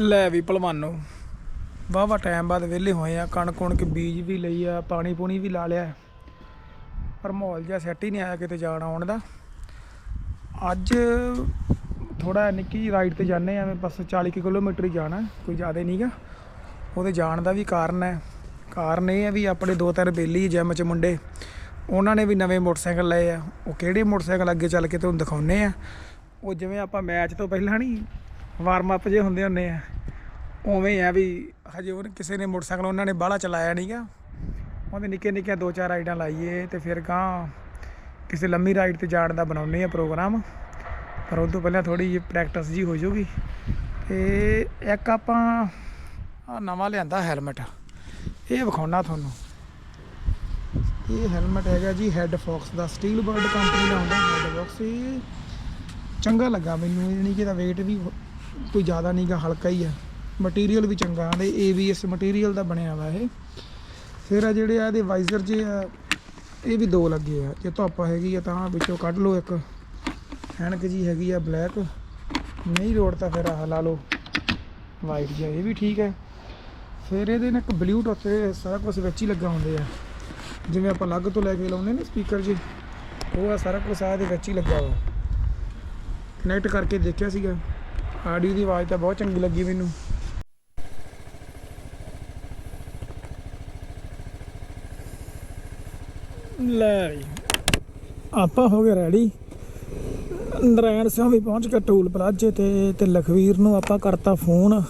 ਲੈ ਵੀ ਭਲਵਾਨੋ ਵਾਹਵਾ ਟਾਈਮ ਬਾਅਦ ਵਿਹਲੇ ਹੋਏ ਆ ਕਣਕ ਕੁਣਕ ਬੀਜ ਵੀ ਲਈ ਆ ਪਾਣੀ ਪੂਣੀ ਵੀ ਲਾ ਲਿਆ। ਪਰ ਮਾਹੌਲ ਜਿਹਾ ਸੈੱਟ ਹੀ ਨਹੀਂ ਆਇਆ ਕਿਤੇ ਜਾਣ ਆਉਣ ਦਾ। ਅੱਜ ਥੋੜਾ ਨਿੱਕੀ ਜਿਹੀ ਰਾਈਡ ਤੇ ਜਾਂਦੇ ਆ, ਮੈਂ ਬਸ 40 ਕੁ ਕਿਲੋਮੀਟਰ ਹੀ ਜਾਣਾ, ਕੋਈ ਜ਼ਿਆਦਾ ਨਹੀਂਗਾ ਉਹਦੇ ਜਾਣ ਦਾ ਵੀ ਕਾਰਨ ਹੈ। ਕਾਰਨ ਇਹ ਹੈ ਵੀ ਆਪਣੇ ਦੋ ਤਿੰਨ ਬੇਲੀ ਜਿਮ 'ਚ ਮੁੰਡੇ, ਉਹਨਾਂ ਨੇ ਵੀ ਨਵੇਂ ਮੋਟਰਸਾਈਕਲ ਲਏ ਆ। ਉਹ ਕਿਹੜੇ ਮੋਟਰਸਾਈਕਲ ਅੱਗੇ ਚੱਲ ਕੇ ਤੁਹਾਨੂੰ ਦਿਖਾਉਨੇ ਆ। ਉਹ ਜਿਵੇਂ ਆਪਾਂ ਮੈਚ ਤੋਂ ਪਹਿਲਾਂ ਨਹੀਂ ਵਾਰਮ ਅਪ ਜੇ ਹੁੰਦੇ ਹੁੰਦੇ ਆ ਉਵੇਂ ਆ ਵੀ ਹਜੇ ਉਹ ਕਿਸੇ ਨੇ ਮੋਟਰਸਾਈਕਲ ਉਹਨਾਂ ਨੇ ਬਾਹਲਾ ਚਲਾਇਆ ਨਹੀਂਗਾ ਉਹਦੇ ਨਿੱਕੇ ਨਿੱਕੇ ਦੋ ਚਾਰ ਰਾਈਡਾਂ ਲਾਈਏ ਤੇ ਫਿਰ ਗਾਂ ਕਿਸੇ ਲੰਮੀ ਰਾਈਡ ਤੇ ਜਾਣ ਦਾ ਬਣਾਉਨੇ ਆ ਪ੍ਰੋਗਰਾਮ। ਪਰ ਉਹ ਤੋਂ ਪਹਿਲਾਂ ਥੋੜੀ ਜਿਹੀ ਪ੍ਰੈਕਟਿਸ ਜੀ ਹੋ ਜਾਊਗੀ। ਤੇ ਇੱਕ ਆਪਾਂ ਆ ਨਵਾਂ ਲਿਆਂਦਾ ਹੈਲਮਟ ਇਹ ਵਿਖਾਉਣਾ ਤੁਹਾਨੂੰ। ਇਹ ਹੈਲਮਟ ਹੈਗਾ ਜੀ ਹੈਡ ਫੌਕਸ ਦਾ ਸਟੀਲ ਬਰਡ ਕੰਪਨੀ ਦਾ ਹੁੰਦਾ ਹੈਡ ਫੌਕਸ ਇਹ ਚੰਗਾ ਲੱਗਾ ਮੈਨੂੰ, ਇਹ ਨਹੀਂ ਕਿ ਇਹਦਾ weight ਵੀ ਕੋਈ ਜ਼ਿਆਦਾ ਨਹੀਂਗਾ ਹਲਕਾ ਹੀ ਆ। ਮਟੀਰੀਅਲ ਵੀ ਚੰਗਾ ਆਂਦੇ ABS ਮਟੀਰੀਅਲ ਦਾ ਬਣਿਆ ਵਾ ਇਹ। ਫਿਰ ਆ ਜਿਹੜੇ ਆ ਇਹਦੇ ਵਾਈਜ਼ਰ ਜੇ ਆ, ਇਹ ਵੀ ਦੋ ਲੱਗੇ ਆ। ਜੇ ਧੁੱਪ ਹੈਗੀ ਆ ਤਾਂ ਵਿੱਚੋਂ ਕੱਢ ਲਓ ਇੱਕ। ਐਨਕ ਜੀ ਹੈਗੀ ਆ ਬਲੈਕ ਨਹੀਂ ਰੋਡ ਤਾਂ ਫਿਰ ਆਹ ਲਾ ਲਓ। ਵਾਈਟ ਜਿਹਾ, ਇਹ ਵੀ ਠੀਕ ਹੈ। ਫਿਰ ਇਹਦੇ ਨਾਲ ਇੱਕ ਬਲੂਟੁੱਥ ਸਾਰਾ ਕੁਝ ਵਿੱਚ ਹੀ ਲੱਗਾ ਹੁੰਦੇ ਆ। ਜਿਵੇਂ ਆਪਾਂ ਅਲੱਗ ਤੋਂ ਲੈ ਕੇ ਲਾਉਂਦੇ ਨੇ ਸਪੀਕਰ ਜੀ, ਉਹ ਆ ਸਾਰਾ ਕੁਝ ਆ ਇਹਦੇ ਵਿੱਚ ਹੀ ਲੱਗਾ ਵਾ। ਕਨੈਕਟ ਕਰਕੇ ਦੇਖਿਆ ਸੀਗਾ। ਆਡੀਓ ਦੀ ਆਵਾਜ਼ ਤਾਂ ਬਹੁਤ ਚੰਗੀ ਲੱਗੀ ਮੈਨੂੰ। ਲੈ ਵੀ ਆਪਾਂ ਹੋ ਗਏ ਰੈਡੀ ਨਰਾਇਣ ਸਿੰਘ ਵੀ ਪਹੁੰਚ ਕੇ ਟੂਲ ਪਲਾਜੇ ਤੇ ਤੇ ਲਖਵੀਰ ਨੂੰ ਆਪਾਂ ਕਰਤਾ ਫੋਨ।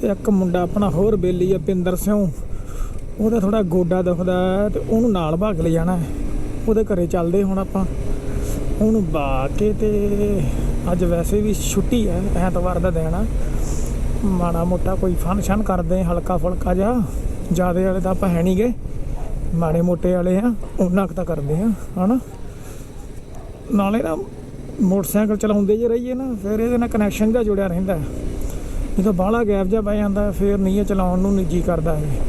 ਤੇ ਇੱਕ ਮੁੰਡਾ ਆਪਣਾ ਹੋਰ ਬੇਲੀ ਆ, ਪਿੰਦਰ ਸਿੰਘ ਉਹਦਾ ਥੋੜਾ ਗੋਡਾ ਦੁਖਦਾ ਹੈ ਤੇ ਉਹਨੂੰ ਨਾਲ ਭਾਗ ਲੈ ਜਾਣਾ ਉਹਦੇ ਘਰੇ ਚੱਲਦੇ ਹੁਣ ਆਪਾਂ। ਉਹਨੂੰ ਬਾ ਕੇ ਤੇ ਅੱਜ ਵੈਸੇ ਵੀ ਛੁੱਟੀ ਹੈ ਐਤਵਾਰ ਦਾ ਦਿਨ ਆ। ਮਾੜਾ ਮੋਟਾ ਕੋਈ ਫੰਕਸ਼ਨ ਕਰਦੇ ਹਲਕਾ ਫੁਲਕਾ ਜਾ ਜਿਆਦੇ ਵਾਲੇ ਤਾਂ ਆਪਾਂ ਹੈ ਨਹੀਂਗੇ ਮਾੜੇ ਮੋਟੇ ਵਾਲੇ ਆ ਉਹਨਾਂ ਕੁ ਤਾਂ ਕਰਦੇ ਆ, ਹਨਾ? ਨਾਲੇ ਨਾ ਮੋਟਰਸਾਈਕਲ ਚਲਾਉਂਦੇ ਜੇ ਰਹੀਏ ਨਾ, ਫਿਰ ਇਹਦੇ ਨਾਲ ਕਨੈਕਸ਼ਨ ਦਾ ਜੁੜਿਆ ਰਹਿੰਦਾ ਜਦੋਂ ਬਾਹਲਾ ਗੈਪ ਜਿਹਾ ਪੈ ਜਾਂਦਾ, ਫਿਰ ਨਹੀਂ ਇਹ ਚਲਾਉਣ ਨੂੰ ਨਿੱਜੀ ਕਰਦਾ ਇਹ।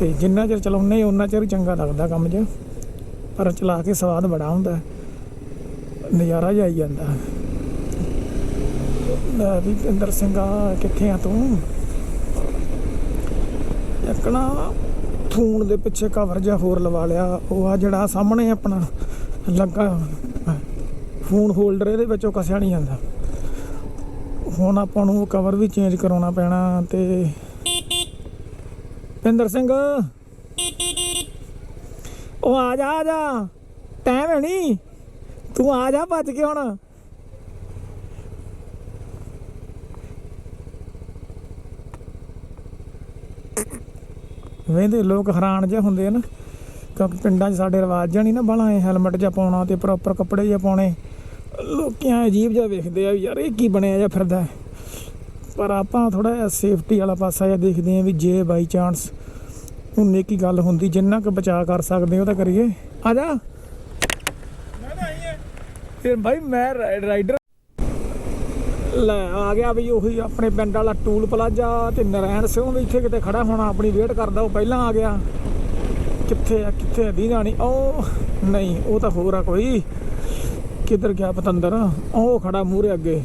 ਤੇ ਜਿੰਨਾ ਚਿਰ ਚਲਾਉਂਦੇ ਉਹਨਾਂ ਚਿਰ ਚੰਗਾ ਲੱਗਦਾ ਕੰਮ 'ਚ ਪਰ ਚਲਾ ਕੇ ਸਵਾਦ ਬੜਾ ਹੁੰਦਾ ਨਜ਼ਾਰਾ ਜਿਹਾ ਆਈ ਜਾਂਦਾ ਲੈ ਵੀ ਇੰਦਰ ਸਿੰਘ, ਆ ਕਿੱਥੇ ਆ ਤੂੰ? ਇੱਕ ਥੂਣ ਦੇ ਪਿੱਛੇ ਕਵਰ ਜਿਹਾ ਹੋਰ ਲਵਾ ਲਿਆ। ਉਹ ਆ ਜਿਹੜਾ ਸਾਹਮਣੇ ਆਪਣਾ ਲੱਗਾ ਫੋਨ ਹੋਲਡਰ ਇਹਦੇ ਵਿੱਚੋਂ ਕਸਿਆ ਨਹੀਂ ਜਾਂਦਾ। ਹੁਣ ਆਪਾਂ ਨੂੰ ਕਵਰ ਵੀ ਚੇਂਜ ਕਰਾਉਣਾ ਪੈਣਾ ਤੇ ਪਿੰਦਰ ਸਿੰਘ। ਉਹ ਆ ਜਾ ਆ ਜਾ। ਟਾਈਮ ਹੈ ਨਹੀਂ ਤੂੰ ਆ ਜਾ, ਭੱਜ ਕੇ ਹੁਣ। ਵੇਂਦੇ ਲੋਕ ਹੈਰਾਨ ਜਿਹੇ ਹੁੰਦੇ ਨਾ ਕਿਉਂਕਿ ਪਿੰਡਾਂ 'ਚ ਸਾਡੇ ਰਿਵਾਜ ਜਾਣੀ ਨਾ ਬਾਲਾ ਐ ਹੈਲਮਟ ਜਿਹਾ ਪਾਉਣਾ ਤੇ ਪ੍ਰੋਪਰ ਕੱਪੜੇ ਜਿਹਾ ਪਾਉਣੇ। ਲੋਕੀਆਂ ਅਜੀਬ ਜਿਹਾ ਵੇਖਦੇ ਆ ਯਾਰ ਇਹ ਕੀ ਬਣਿਆ ਜਾਂ ਫਿਰਦਾ ਹੈ। ਪਰ ਆਪਾਂ ਥੋੜਾ ਜਿਹਾ ਸੇਫਟੀ ਵਾਲਾ ਪਾਸਾ ਜਿਹਾ ਦੇਖਦੇ ਆ ਵੀ ਜੇ ਬਾਈ ਚਾਂਸ ਉਹਨੇ ਕੀ ਗੱਲ ਹੁੰਦੀ ਜਿੰਨਾ ਕੁ ਬਚਾ ਕਰ ਸਕਦੇ ਉਹ ਤਾਂ ਕਰੀਏ। ਆ ਜਾ। ਫਿਰ ਭਾਈ ਮੈਂ ਰਾਈ- ਰਾਈਡਰ ਲੈ ਆ ਗਿਆ ਵੀ ਉਹੀ ਆਪਣੇ ਪਿੰਡ ਵਾਲਾ ਟੂਲ ਪਲਾਜ਼ਾ ਤੇ ਨਰਾਇਣ ਸਿੰਘ ਵੀ ਇੱਥੇ ਕਿਤੇ ਖੜਾ ਹੋਣਾ, ਆਪਣੀ ਵੇਟ ਕਰਦਾ, ਉਹ ਪਹਿਲਾਂ ਆ ਗਿਆ। ਕਿੱਥੇ ਆ, ਕਿੱਥੇ ਦੀ ਜਾਣੀ ਉਹ ਨਹੀਂ, ਉਹ ਤਾਂ ਹੋਰ ਆ ਕੋਈ। ਕਿੱਧਰ ਗਿਆ ਪਤੰਦਰ? ਉਹ ਖੜਾ ਮੂਹਰੇ ਅੱਗੇ।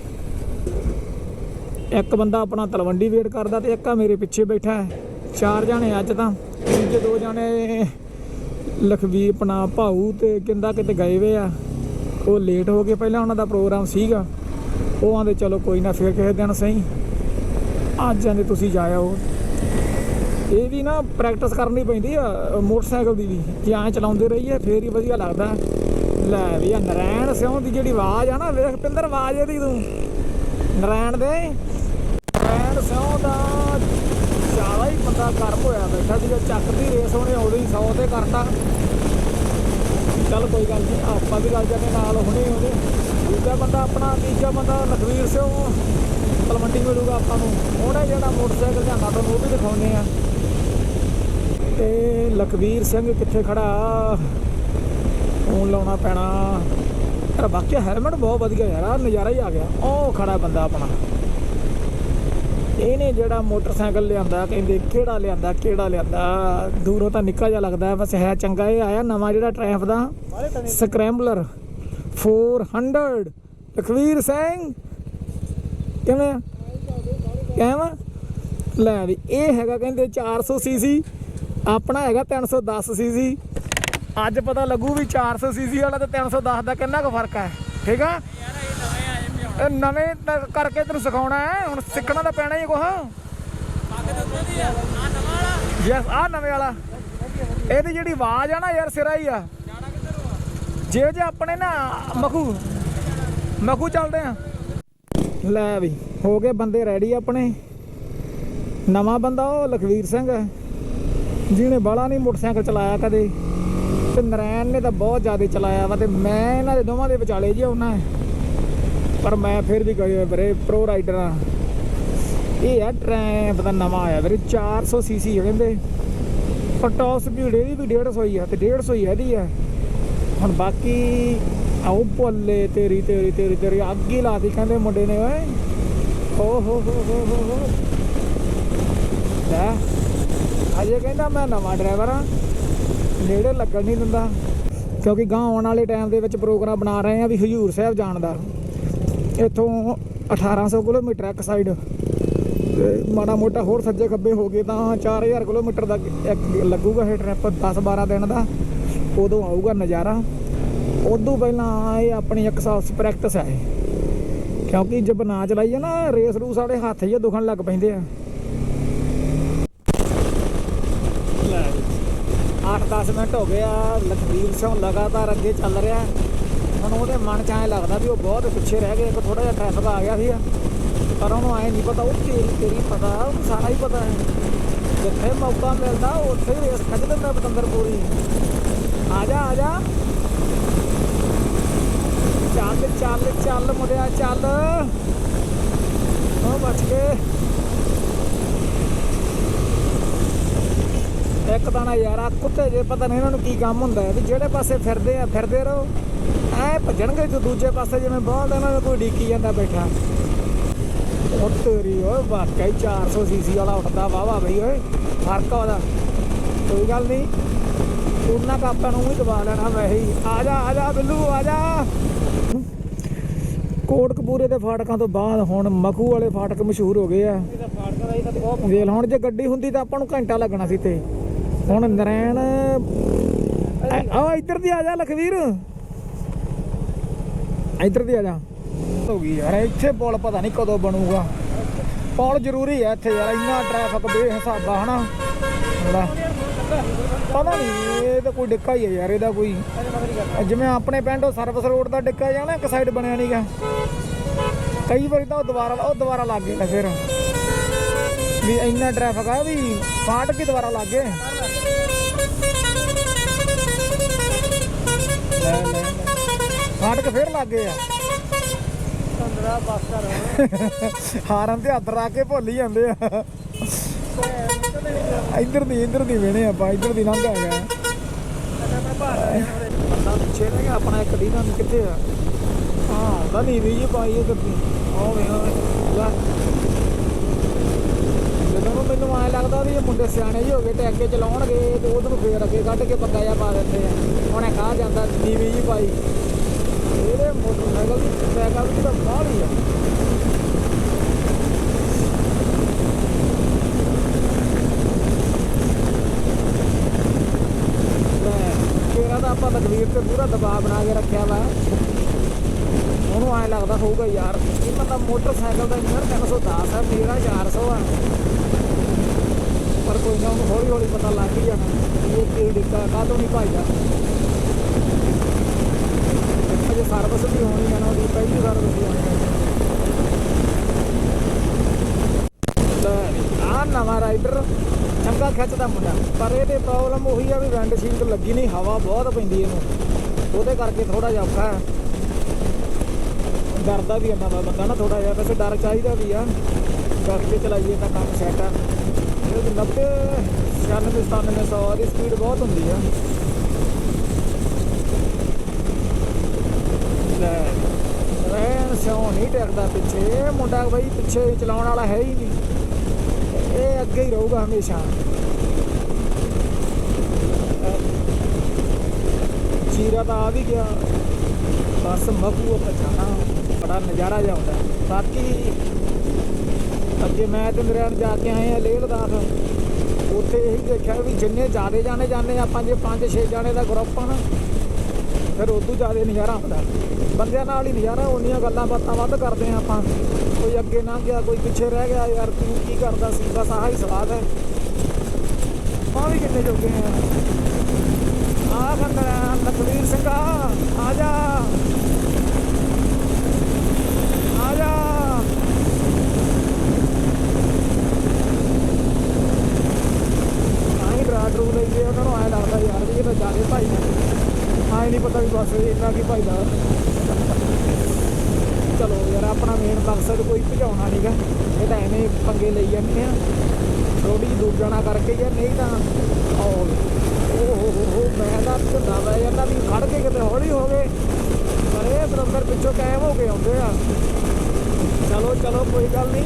ਇੱਕ ਬੰਦਾ ਆਪਣਾ ਤਲਵੰਡੀ ਵੇਟ ਕਰਦਾ ਤੇ ਇੱਕ ਆ ਮੇਰੇ ਪਿੱਛੇ ਬੈਠਾ ਹੈ। ਚਾਰ ਜਾਣੇ ਅੱਜ ਤਾਂ। ਦੂਜੇ ਦੋ ਜਾਣੇ ਲਖਵੀ ਆਪਣਾ ਭਾਊ ਤੇ ਕਿੰਦਾ ਕਿਤੇ ਗਏ ਵੇ ਆ। ਉਹ ਲੇਟ ਹੋ ਗਏ, ਪਹਿਲਾਂ ਉਹਨਾਂ ਦਾ ਪ੍ਰੋਗਰਾਮ ਸੀਗਾ। ਉਹ ਆਂਦੇ, ਚਲੋ ਕੋਈ ਨਾ, ਫਿਰ ਕਿਸੇ ਦਿਨ ਸਹੀ। ਅੱਜ ਆਂਦੇ ਤੁਸੀਂ ਜਾਇਓ ਇਹ ਵੀ ਨਾ ਪ੍ਰੈਕਟਿਸ ਕਰਨੀ ਪੈਂਦੀ ਆ, ਮੋਟਰਸਾਈਕਲ ਦੀ ਵੀ। ਜੇ ਐਂ ਚਲਾਉਂਦੇ ਰਹੀਏ, ਫੇਰ ਹੀ ਵਧੀਆ ਲੱਗਦਾ। ਲੈ ਵੀ ਆ, ਨਰੈਣ ਸਿਉਂ ਦੀ ਜਿਹੜੀ ਆਵਾਜ਼ ਆ ਨਾ, ਵੇਖ ਪਿੰਦਰ, ਆਵਾਜ਼ ਇਹਦੀ ਤੂੰ। ਨਰੈਣ ਦੇ। ਨਰੈਣ ਸਿਉਂ ਦਾ ਜ਼ਿਆਦਾ ਹੀ ਬੰਦਾ ਗਰਮ ਹੋਇਆ ਬੈਠਾ ਸੀ ਚੱਕ ਦੀ ਰੇਸ ਹੋਣੀ ਉਦੋਂ ਹੀ 100 ਤੇ ਕਰਤਾ। ਚੱਲ ਕੋਈ ਗੱਲ ਨਹੀਂ ਆਪਾਂ ਵੀ ਲੱਗ ਜਾਂਦੇ ਨਾਲ, ਹੁਣੇ ਉਹਦੇ। ਦੂਜਾ ਬੰਦਾ ਆਪਣਾ ਤੀਜਾ ਬੰਦਾ ਲਖਵੀਰ ਸਿੰਘ। ਤਲਵੰਡੀ ਮਿਲੂਗਾ ਆਪਾਂ ਨੂੰ। ਉਹਨੇ ਜਿਹੜਾ ਮੋਟਰਸਾਈਕਲ ਜਾਂਦਾ ਤੁਹਾਨੂੰ ਉਹ ਵੀ ਦਿਖਾਉਨੇ ਆ ਤੇ ਲਖਵੀਰ ਸਿੰਘ ਕਿੱਥੇ ਖੜਾ? ਫੋਨ ਲਾਉਣਾ ਪੈਣਾ। ਯਾਰ ਬਾਕੀ ਹੈਲਮਟ ਬਹੁਤ ਵਧੀਆ ਯਾਰ ਆਹ ਨਜ਼ਾਰਾ ਹੀ ਆ ਗਿਆ। ਉਹ ਖੜਾ ਬੰਦਾ ਆਪਣਾ। ਇਹਨੇ ਜਿਹੜਾ ਮੋਟਰਸਾਈਕਲ ਲਿਆਂਦਾ ਕਹਿੰਦੇ ਕਿਹੜਾ ਲਿਆਂਦਾ ਕਿਹੜਾ ਲਿਆਂਦਾ? ਦੂਰੋਂ ਤਾਂ ਨਿੱਕਾ ਜਿਹਾ ਲੱਗਦਾ ਬਸ ਹੈ ਚੰਗਾ ਇਹ ਆਇਆ ਨਵਾਂ ਜਿਹੜਾ ਟ੍ਰੈਫ ਦਾ ਸਕ੍ਰੈਂਬਲਰ। 400 ਲਖਵੀਰ ਸਿੰਘ, ਕਿਵੇਂ ਆ? ਕਹਿਵਾ ਲੈ ਵੀ, ਇਹ ਹੈਗਾ ਕਹਿੰਦੇ 400 ਸੀਸੀ, ਆਪਣਾ ਹੈਗਾ 310 ਸੀਸੀ। ਅੱਜ ਪਤਾ ਲੱਗੂ ਵੀ 400 ਸੀਸੀ ਵਾਲਾ ਤੇ 310 ਦਾ ਕਿੰਨਾ ਕੁ ਫ਼ਰਕ ਹੈ, ਠੀਕ ਆ? ਇਹ ਨਵੇਂ ਕਰਕੇ ਤੈਨੂੰ ਸਿਖਾਉਣਾ ਹੈ, ਹੁਣ ਸਿੱਖਣਾ ਤਾਂ ਪੈਣਾ ਹੀ ਕੁਛ। ਯੈਸ ਆ ਨਵੇਂ ਵਾਲਾ। ਇਹਦੀ ਜਿਹੜੀ ਆਵਾਜ਼ ਆ ਨਾ ਯਾਰ, ਸਿਰਾ ਹੀ ਆ। ਜੇ ਜੇ ਆਪਣੇ ਨਾ ਮਖੂ ਮਖੂ ਚੱਲਦੇ ਆ। ਲੈ ਵੀ, ਹੋ ਗਏ ਬੰਦੇ ਰੈਡੀ ਆਪਣੇ। ਨਵਾਂ ਬੰਦਾ ਉਹ ਲਖਵੀਰ ਸਿੰਘ ਹੈ, ਜਿਹਨੇ ਬਾਲਾ ਨਹੀਂ ਮੋਟਰਸਾਈਕਲ ਚਲਾਇਆ ਕਦੇ। ਤੇ ਨਰੈਣ ਨੇ ਤਾਂ ਬਹੁਤ ਜ਼ਿਆਦਾ ਚਲਾਇਆ ਵਾ ਤੇ ਮੈਂ ਇਹਨਾਂ ਦੇ ਦੋਵਾਂ ਦੇ ਵਿਚਾਲੇ ਜੀ ਆਉਣਾ ਪਰ ਮੈਂ ਫਿਰ ਵੀ ਕਹੀ ਵੀਰੇ ਪ੍ਰੋ ਰਾਈਡਰ ਆ। ਇਹ ਆ ਟਰੈਂਪ ਦਾ ਨਵਾਂ ਆਇਆ ਵੀਰੇ 400 ਸੀਸੀ ਕਹਿੰਦੇ ਪਰ ਟੌਪ ਸਪੀਡ ਇਹਦੀ ਵੀ 150 ਹੀ ਆ ਤੇ 150 ਹੀ ਇਹਦੀ ਆ। ਹੁਣ ਬਾਕੀ ਆਉ ਭੋਲੇ, ਤੇਰੀ ਤੇਰੀ ਤੇਰੀ ਤੇਰੀ, ਅੱਗ ਹੀ ਲਾਤੀ ਕਹਿੰਦੇ ਮੁੰਡੇ ਨੇ, ਓਏ। ਓ ਹੋ ਹੋ ਹੋ ਹੋ ਹੋ। ਲੈ ਅਜੇ ਕਹਿੰਦਾ ਮੈਂ ਨਵਾਂ ਡਰਾਈਵਰ ਆ। ਨੇੜੇ ਲੱਗਣ ਨਹੀਂ ਦਿੰਦਾ। ਕਿਉਂਕਿ ਗਾਂ ਆਉਣ ਵਾਲੇ ਟਾਈਮ ਦੇ ਵਿੱਚ ਪ੍ਰੋਗਰਾਮ ਬਣਾ ਰਹੇ ਆ ਵੀ ਹਜੂਰ ਸਾਹਿਬ ਜਾਣ ਦਾ। ਇੱਥੋਂ 1800 ਕਿਲੋਮੀਟਰ ਇੱਕ ਸਾਈਡ ਮਾੜਾ ਮੋਟਾ ਹੋਰ ਸੱਜੇ ਖੱਬੇ ਹੋ ਗਏ ਤਾਂ 4000 ਕਿਲੋਮੀਟਰ ਦਾ ਲੱਗੂਗਾ ਇਹ ਟ੍ਰਿਪ 10 12 ਦਿਨ ਦਾ। ਉਦੋਂ ਆਊਗਾ ਨਜ਼ਾਰਾ। ਉਦੋਂ ਪਹਿਲਾਂ ਇਹ ਆਪਣੀ ਇੱਕ ਸਾਲ ਪ੍ਰੈਕਟਿਸ ਹੈ ਕਿਉਂਕਿ ਜਦ ਨਾ ਚਲਾਈਏ ਨਾ ਰੇਸ ਰੂਸ ਵਾਲੇ ਹੱਥ ਜੇ ਦੁਖਣ ਲੱਗ ਪੈਂਦੇ ਆ। ਲੈ 8-10 ਮਿੰਟ ਹੋ ਗਏ ਆ ਲਖਵੀਰ ਸਿੰਘ ਲਗਾਤਾਰ ਅੱਗੇ ਚੱਲ ਰਿਹਾ। ਹੁਣ ਉਹਦੇ ਮਨ 'ਚ ਐਂ ਲੱਗਦਾ ਵੀ ਉਹ ਬਹੁਤ ਪਿੱਛੇ ਰਹਿ ਗਏ, ਇੱਕ ਥੋੜਾ ਜਿਹਾ ਟ੍ਰੈਫਿਕ ਆ ਗਿਆ ਸੀ ਪਰ ਉਹਨੂੰ ਐਂ ਨਹੀਂ ਪਤਾ, ਉਹ ਤੇਰੀ ਤੇਰੀ ਪਤਾ ਉਹਨੂੰ ਸਾਰਾ ਹੀ ਪਤਾ ਹੈ। ਜਿੱਥੇ ਮੌਕਾ ਮਿਲਦਾ, ਉੱਥੇ ਰੇਸ ਕੱਢ ਦਿੰਦਾ ਪਤੰਦਰ ਪੂਰੀ ਆ ਜਾ ਆ ਜਾ ਚੱਲ ਚੱਲ ਚੱਲ ਮੁੰਡਿਆ, ਚੱਲ। ਉਹ ਬਚ ਗਏ। ਇੱਕ ਤਾਂ ਨਾ ਯਾਰ ਆ ਕੁੱਤੇ ਜੇ ਪਤਾ ਨਹੀਂ ਇਹਨਾਂ ਨੂੰ ਕੀ ਕੰਮ ਹੁੰਦਾ ਹੈ, ਵੀ ਜਿਹੜੇ ਪਾਸੇ ਫਿਰਦੇ ਆ, ਫਿਰਦੇ ਰਹੋ। ਐ ਭੱਜਣਗੇ ਤੇ ਦੂਜੇ ਪਾਸੇ, ਜਿਵੇਂ ਬਹੁਤ ਇਹਨਾਂ ਨੂੰ ਕੋਈ ਡੀਕੀ ਜਾਂਦਾ ਬੈਠਾ। ਉਹ ਤੇਰੀ, ਓਏ ਵਾਕਈ 400 ਸੀਸੀ ਵਾਲਾ ਉੱਠਦਾ ਵਾਵਾ ਬਈ, ਓਏ। ਫ਼ਰਕ ਆ ਉਹਦਾ। ਕੋਈ ਗੱਲ ਨਹੀਂ। ਉਹਨਾਂ ਕਾ ਨੂੰ ਵੀ ਦਬਾ ਲੈਣਾ ਵੈਸੇ ਹੀ। ਆ ਜਾ ਆ ਜਾ ਬਿੱਲੂ, ਆ ਜਾ। ਕੋਟਕਪੂਰੇ ਦੇ ਫਾਟਕਾਂ ਤੋਂ ਬਾਅਦ ਹੁਣ ਮਖੂ ਵਾਲੇ ਫਾਟਕ ਮਸ਼ਹੂਰ ਹੋ ਗਏ ਆ। ਵੇਲ ਹੁਣ ਜੇ ਗੱਡੀ ਹੁੰਦੀ ਤਾਂ ਆਪਾਂ ਨੂੰ ਘੰਟਾ ਲੱਗਣਾ ਸੀ ਤੇ ਹੁਣ ਨਰੈਣ ਆ ਇੱਧਰ ਦੀ ਆ ਜਾ ਲਖਵੀਰ। ਇੱਧਰ ਦੀ ਆ ਜਾ। ਹੋ ਗਈ ਯਾਰ, ਇੱਥੇ ਪੁਲ ਪਤਾ ਨਹੀਂ ਕਦੋਂ ਬਣੂਗਾ। ਪੁਲ ਜ਼ਰੂਰੀ ਹੈ ਇੱਥੇ ਯਾਰ, ਇੰਨਾ ਟ੍ਰੈਫਿਕ ਬੇਹਿਸਾਬਾ ਹਨਾ? ਬੜਾ ਪਤਾ ਨਹੀਂ ਇਹ ਤਾਂ ਕੋਈ ਡਿੱਕਾ ਹੀ ਹੈ ਯਾਰ ਇਹਦਾ ਕੋਈ। ਜਿਵੇਂ ਆਪਣੇ ਪਿੰਡ ਉਹ ਸਰਵਿਸ ਰੋਡ ਦਾ ਡਿੱਕਾ ਜਾਂ ਨਾ ਇੱਕ ਸਾਈਡ ਬਣਿਆ ਨਹੀਂਗਾ ਕਈ ਵਾਰੀ ਤਾਂ ਉਹ ਦੁਬਾਰਾ ਉਹ ਦੁਬਾਰਾ ਲੱਗ ਗਿਆ ਫਿਰ। ਵੀ ਇੰਨਾ ਟ੍ਰੈਫਿਕ ਆ ਵੀ ਫਾਟ ਕੇ ਦੁਬਾਰਾ ਲੱਗ ਗਏ। ਫਾਟਕ ਫਿਰ ਲੱਗ ਗਏ ਆ ਪੰਦਰਾ ਬਸ ਕਰ ਹਾਰਨ ਤੇ ਹੱਥ ਰੱਖ ਕੇ ਭੁੱਲ ਹੀ ਜਾਂਦੇ ਆ। ਇੱਧਰ ਦੀ ਇੱਧਰ ਦੀ ਵੇਣੇ ਆਪਾਂ, ਇੱਧਰ ਦੀ ਲੰਘ ਹੈਗਾ ਬੰਦਾ ਪਿੱਛੇ ਰਹਿ ਗਿਆ, ਆਪਣਾ ਇੱਕ ਦੀਨਾ ਨੂੰ ਕਿੱਥੇ ਆ? ਹਾਂ ਉਹਦਾ ਵੀ ਜੀ ਪਾਈ ਇਹ ਗੱਡੀ ਆਹ ਵੇ ਲੈ। ਜਦੋਂ ਮੈਨੂੰ ਐਂ ਲੱਗਦਾ ਵੀ ਇਹ ਮੁੰਡੇ ਸਿਆਣੇ ਹੀ ਹੋ ਗਏ ਤੇ ਅੱਗੇ ਚਲਾਉਣਗੇ, ਤੇ ਉਹਨੂੰ ਫੇਰ ਅੱਗੇ ਕੱਢ ਕੇ ਪੱਕਾ ਜਿਹਾ ਪਾ ਦਿੰਦੇ ਆ। ਉਹਨੇ ਕਹਾ ਜਾਂਦਾ ਨੀਵੀਂ ਜੀ ਪਾਈ। ਇਹਦੇ ਮੋਟਰਸਾਈਕਲ ਦੀ ਸਾਈਕਲ ਦੀ ਤਾਂ ਬਾਹਰ ਹੀ ਆ ਲੈ, ਤੇਰਾ ਤਾਂ ਆਪਾਂ ਤਕਵੀਰ ਤੇ ਪੂਰਾ ਦਬਾਅ ਬਣਾ ਕੇ ਰੱਖਿਆ ਵਾ। ਉਹਨੂੰ ਐ ਲੱਗਦਾ ਹੋਊਗਾ ਯਾਰ ਇਹ ਮਤਲਬ ਮੋਟਰਸਾਈਕਲ ਦਾ ਇੰਜਨ 310 ਹੈ ਮੇਰਾ 400 ਆ। ਪਰ ਕੋਈ ਨਾ ਉਹਨੂੰ ਹੌਲੀ ਹੌਲੀ ਪਤਾ ਲੱਗ ਹੀ ਜਾਣਾ ਇਹ ਕੀ ਡਿੱਕਾ ਕਾਹਤੋਂ ਨਹੀਂ ਭਾਈਦਾ ਅਜੇ ਸਰਵਿਸ ਵੀ ਹੋਣੀ ਹੈ ਨਾ ਉਹਦੀ, ਪਹਿਲੀ ਸਰਵਿਸ ਵੀ ਹੋਣੀ ਹੈ ਆ ਨਵਾਂ ਰਾਈਡਰ ਚੰਗਾ ਖਿੱਚਦਾ ਮੁੰਡਾ। ਪਰ ਇਹਦੇ ਪ੍ਰੋਬਲਮ ਉਹੀ ਆ ਵੀ ਵਿੰਡ ਸ਼ੀਲਡ ਲੱਗੀ ਨਹੀਂ, ਹਵਾ ਬਹੁਤ ਪੈਂਦੀ ਇਹਨੂੰ। ਉਹਦੇ ਕਰਕੇ ਥੋੜਾ ਜਿਹਾ ਔਖਾ ਡਰਦਾ ਵੀ ਇੰਨਾ ਵਾ ਬੰਦਾ ਨਾ ਥੋੜਾ ਜਿਹਾ, ਵੈਸੇ ਡਰ ਚਾਹੀਦਾ ਵੀ ਆ। ਡਰ ਕੇ ਚਲਾਈਏ ਤਾਂ ਕੰਮ ਸੈੱਟ ਆ। ਇਹ 90 96 97 100 ਦੀ ਸਪੀਡ ਬਹੁਤ ਹੁੰਦੀ ਆ। ਲੈ, ਰਹਿਣ ਸਿਉਂ ਨਹੀਂ ਟਿਕਦਾ ਪਿੱਛੇ। ਇਹ ਮੁੰਡਾ ਬਈ ਪਿੱਛੇ ਚਲਾਉਣ ਵਾਲਾ ਹੈ ਹੀ ਨਹੀਂ। ਇਹ ਅੱਗੇ ਹੀ ਰਹੂਗਾ ਹਮੇਸ਼ਾ। ਚੀਰਾ ਤਾਂ ਆ ਵੀ ਗਿਆ। ਬਸ ਮਖੂ ਆਪਾਂ ਜਾਣਾ। ਬੜਾ ਨਜ਼ਾਰਾ ਜਿਹਾ ਆਉਂਦਾ ਬਾਕੀ ਅੱਗੇ ਮੈਂ ਤੇ ਮੇਰੇ ਨਾਲ ਜਾ ਕੇ ਆਏ ਆ ਲੇਹ ਲਦਾਖ ਉੱਥੇ ਇਹੀ ਦੇਖਿਆ ਵੀ ਜਿੰਨੇ ਜ਼ਿਆਦੇ ਜਾਣੇ ਜਾਂਦੇ ਆ ਪੰਜ ਪੰਜ ਛੇ ਜਾਣੇ ਦਾ ਗਰੁੱਪ ਆ ਨਾ, ਫਿਰ ਉਦੋਂ ਜ਼ਿਆਦਾ ਨਜ਼ਾਰਾ ਆਉਂਦਾ ਬੰਦਿਆਂ ਨਾਲ ਹੀ ਨਜ਼ਾਰਾ ਉਹਨੀਆਂ ਗੱਲਾਂ ਬਾਤਾਂ ਵੱਧ ਕਰਦੇ ਆ ਆਪਾਂ। ਕੋਈ ਅੱਗੇ ਨਾ ਗਿਆ ਕੋਈ ਪਿੱਛੇ ਰਹਿ ਗਿਆ ਯਾਰ ਤੂੰ ਕੀ ਕਰਦਾ ਸੀ ਬਸ ਆਹ ਹੀ ਸਵਾਦ ਹੈ ਆਪਾਂ ਵੀ ਕਿੰਨੇ ਜੋਗੇ ਆ ਆ ਬੰਦਾ ਲਖਵੀਰ ਸਿੰਘ ਆ ਆ ਜਾ ਆ ਜਾ ਆਈ ਡਰਾ ਡਰੂ ਲਈਏ ਉਹਨਾਂ ਨੂੰ ਐ ਲੱਗਦਾ ਯਾਰ ਵੀ ਇਹ ਤਾਂ ਜਾਦੇ ਭਾਈ ਨੇ ਆਈ ਨਹੀਂ ਪਤਾ ਵੀ ਬਸ ਇੰਨਾ ਕੀ ਭਾਈ ਦਾ ਚਲੋ ਯਾਰ ਆਪਣਾ ਮੇਨ ਮਕਸਦ ਕੋਈ ਭਜਾਉਣਾ ਨਹੀਂਗਾ ਇਹ ਤਾਂ ਐਵੇਂ ਪੰਗੇ ਲਈ ਜਾਂਦੇ ਆ। ਥੋੜੀ ਦੂਰ ਜਾਣਾ ਕਰਕੇ ਯਾਰ ਨਹੀਂ ਤਾਂ ਉਹ ਹੋ ਮੈਂ ਤਾਂ ਝੰਡਾ ਵਾ ਜਾਂਦਾ ਵੀ ਖੜ ਕੇ ਕਿਤੇ ਹੌਲੀ ਹੋ ਗਏ। ਪਰ ਇਹ ਬਰੰਦਰ ਪਿੱਛੋਂ ਕਾਇਮ ਹੋ ਕੇ ਆਉਂਦੇ ਆ। ਚਲੋ ਚਲੋ, ਕੋਈ ਗੱਲ ਨਹੀਂ।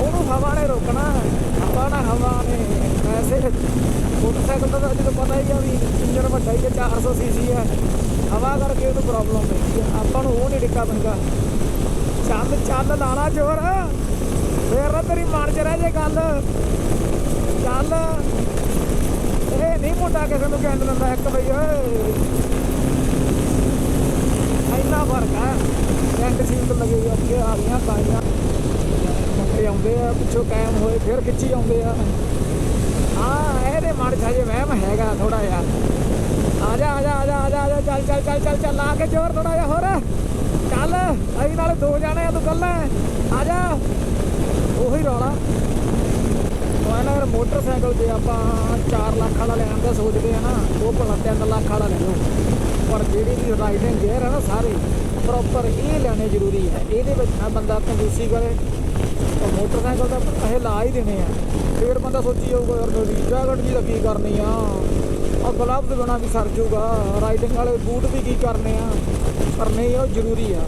ਉਹਨੂੰ ਹਵਾ ਨੇ ਰੋਕਣਾ। ਹਵਾ ਨਾ ਹਵਾ ਨੇ। ਵੈਸੇ ਮੋਟਰਸਾਈਕਲ ਦਾ ਤਾਂ ਜਦੋਂ ਪਤਾ ਹੀ ਆ ਵੀ ਇੰਜਨ ਵੱਡਾ ਹੀ ਤੇ 400 ਸੀਸੀ ਆ। ਹਵਾ ਕਰਕੇ ਉਹਨੂੰ ਪ੍ਰੋਬਲਮ ਪੈਂਦੀ ਆ। ਆਪਾਂ ਨੂੰ ਉਹ ਨਹੀਂ ਡਿੱਕਾ ਪੈਂਦਾ। ਚੱਲ ਚੱਲ ਲਾਲਾ ਜ਼ੋਰ। ਫੇਰ ਨਾ ਤੇਰੀ ਮਨ ਚ ਰਹਿ ਜੇ ਗੱਲ। ਚੱਲ। ਇਹ ਨਹੀਂ ਮੁੰਡਾ ਕਿਸੇ ਨੂੰ ਕਹਿਣ ਦਿੰਦਾ ਇੱਕ ਬਈ, ਓਏ। ਇੰਨਾ ਫ਼ਰਕ ਆ ਰੈਂਟ ਸੀਟ ਲੱਗੇ ਹੋਏ ਅੱਗੇ ਆ ਰਹੀਆਂ ਕਾਈਆਂ ਮੁੰਡੇ ਆਉਂਦੇ ਆ, ਪਿੱਛੋਂ ਕਾਇਮ ਹੋਏ, ਫਿਰ ਖਿੱਚੀ ਆਉਂਦੇ ਆ। ਹਾਂ, ਇਹਦੇ ਮਨ ਚ ਹਜੇ ਵਹਿਮ ਹੈਗਾ ਥੋੜਾ ਜਿਹਾ। ਆ ਜਾ ਆ ਜਾ ਆ ਜਾ ਆ ਜਾ ਚੱਲ ਚੱਲ ਚੱਲ ਚੱਲ ਚੱਲ, ਲਾ ਕੇ ਜ਼ੋਰ ਥੋੜਾ ਜਿਹਾ ਹੋਰ। ਚੱਲ, ਅਸੀਂ ਨਾਲੇ ਦੋ ਜਾਣੇ ਆ ਤੂੰ ਕੱਲਾ ਆ ਜਾ। ਉਹੀ ਰੌਲਾ। ਉਹ ਯਾਰ ਮੋਟਰਸਾਈਕਲ ਜੇ ਆਪਾਂ 4 ਲੱਖ ਵਾਲਾ ਲੈਣ ਦਾ ਸੋਚਦੇ ਆ ਨਾ, ਉਹ ਭਲਾ 3 ਲੱਖ ਵਾਲਾ ਲੈ ਲਓ। ਪਰ ਜਿਹੜੀ ਵੀ ਰਾਈਡਿੰਗ ਗੇਅਰ ਹੈ ਨਾ ਸਾਰੇ ਪ੍ਰੋਪਰ ਇਹ ਲੈਣੇ ਜ਼ਰੂਰੀ ਹੈ ਇਹਦੇ ਵਿੱਚ ਨਾ ਬੰਦਾ ਕੰਜੂਸੀ ਕਰੇ। ਤਾਂ ਮੋਟਰਸਾਈਕਲ ਦਾ ਪੈਸੇ ਲਾ ਹੀ ਦੇਣੇ ਆ। ਫੇਰ ਬੰਦਾ ਸੋਚੀ ਜਾਊਗਾ, ਯਾਰ ਮੇਰੀ ਜੈਕਟ ਜੀ ਦਾ ਕੀ ਕਰਨੀ ਆ। ਆ ਗਲਵਜ਼ ਬਣਾ ਵੀ ਸਰ ਜਾਊਗਾ ਰਾਈਡਿੰਗ ਵਾਲੇ ਬੂਟ ਵੀ ਕੀ ਕਰਨੇ ਆ? ਪਰ ਨਹੀਂ, ਉਹ ਜ਼ਰੂਰੀ ਆ।